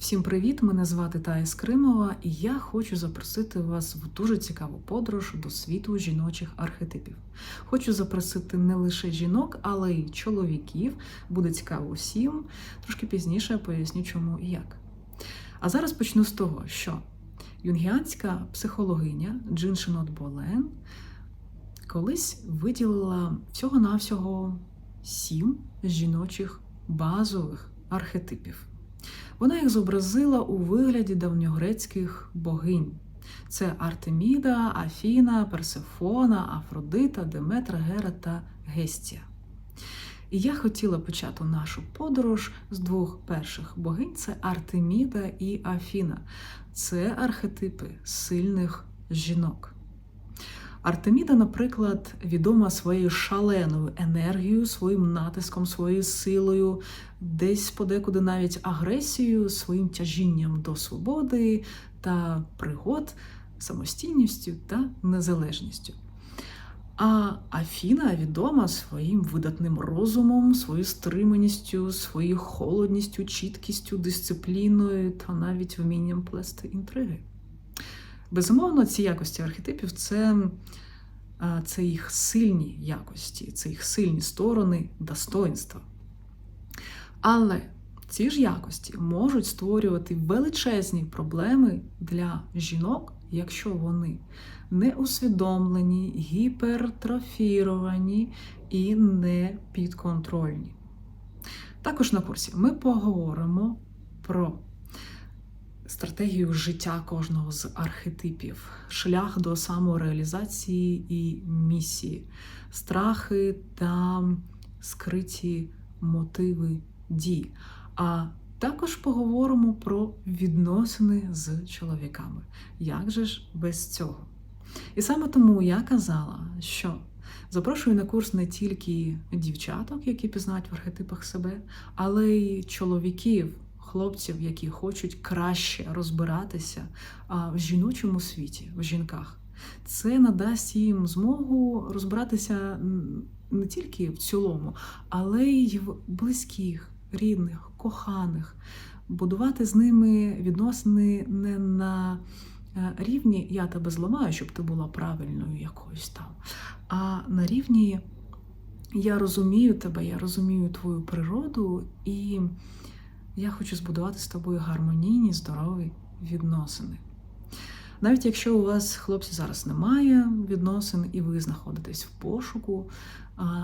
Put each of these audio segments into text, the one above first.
Всім привіт! Мене звати Тая Скримова, і я хочу запросити вас в дуже цікаву подорож до світу жіночих архетипів. Хочу запросити не лише жінок, але й чоловіків. Буде цікаво всім. Трошки пізніше поясню, чому і як. А зараз почну з того, що юнгіанська психологиня Джин Шинот Болен колись виділила всього-навсього сім жіночих базових архетипів. Вона їх зобразила у вигляді давньогрецьких богинь. Це Артеміда, Афіна, Персефона, Афродита, Деметра, Гера та Гестія. І я хотіла почати нашу подорож з двох перших богинь: це Артеміда і Афіна. Це архетипи сильних жінок. Артеміда, наприклад, відома своєю шаленою енергією, своїм натиском, своєю силою, десь подекуди навіть агресією, своїм тяжінням до свободи та пригод, самостійністю та незалежністю. А Афіна відома своїм видатним розумом, своєю стриманістю, своєю холодністю, чіткістю, дисципліною та навіть вмінням плести інтриги. Безумовно, ці якості архетипів це, це їх сильні якості, це їх сильні сторони достоинства. Але ці ж якості можуть створювати величезні проблеми для жінок, якщо вони не усвідомлені, гіпертрофіровані і не підконтрольні. Також на курсі ми поговоримо про стратегію життя кожного з архетипів, шлях до самореалізації і місії, страхи та скриті мотиви дій. А також поговоримо про відносини з чоловіками. Як же ж без цього? І саме тому я казала, що запрошую на курс не тільки дівчаток, які пізнають в архетипах себе, але й чоловіків, хлопців, які хочуть краще розбиратися в жіночому світі, в жінках. Це надасть їм змогу розбиратися не тільки в цілому, але й в близьких, рідних, коханих, будувати з ними відносини не на е, рівні я тебе зламаю, щоб ти була правильною якоюсь там, а на рівні я розумію тебе, я розумію твою природу, і я хочу збудувати з тобою гармонійні, здорові відносини. Навіть якщо у вас, хлопці, зараз немає відносин, і ви знаходитесь в пошуку,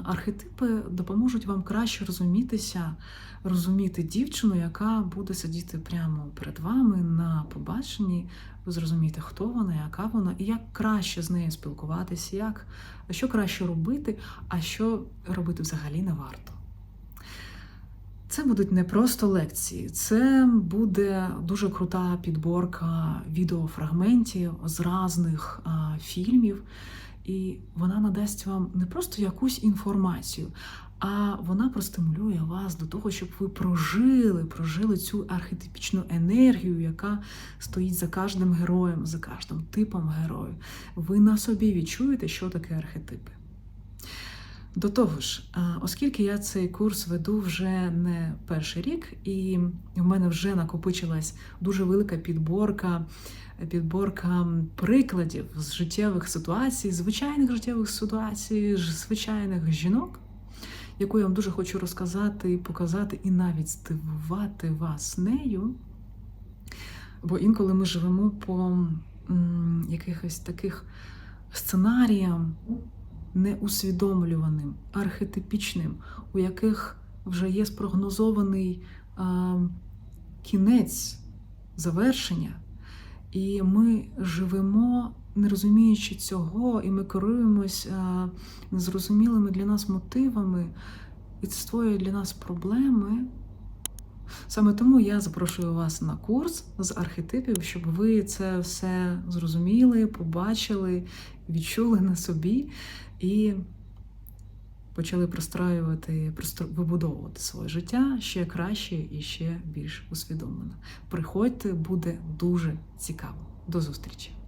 архетипи допоможуть вам краще розумітися, розуміти дівчину, яка буде сидіти прямо перед вами на побаченні. Ви зрозумієте, хто вона, яка вона, і як краще з нею спілкуватися, як, що краще робити, а що робити взагалі не варто. Це будуть не просто лекції, це буде дуже крута підборка відеофрагментів з різних а, фільмів, і вона надасть вам не просто якусь інформацію, а вона простимулює вас до того, щоб ви прожили, прожили цю архетипічну енергію, яка стоїть за кожним героєм, за кожним типом героїв. Ви на собі відчуєте, що таке архетипи. До того ж, оскільки я цей курс веду вже не перший рік, і в мене вже накопичилась дуже велика підборка, підборка прикладів з життєвих ситуацій, звичайних життєвих ситуацій, звичайних жінок, яку я вам дуже хочу розказати, показати і навіть здивувати вас нею. Бо інколи ми живемо по якихось таких сценаріям неусвідомлюваним, архетипічним, у яких вже є спрогнозований а, кінець завершення, і ми живемо, не розуміючи цього, і ми керуємось а, незрозумілими для нас мотивами, і це створює для нас проблеми. Саме тому я запрошую вас на курс з архетипів, щоб ви це все зрозуміли, побачили, відчули на собі і почали простраювати, вибудовувати своє життя ще краще і ще більш усвідомлено. Приходьте, буде дуже цікаво. До зустрічі!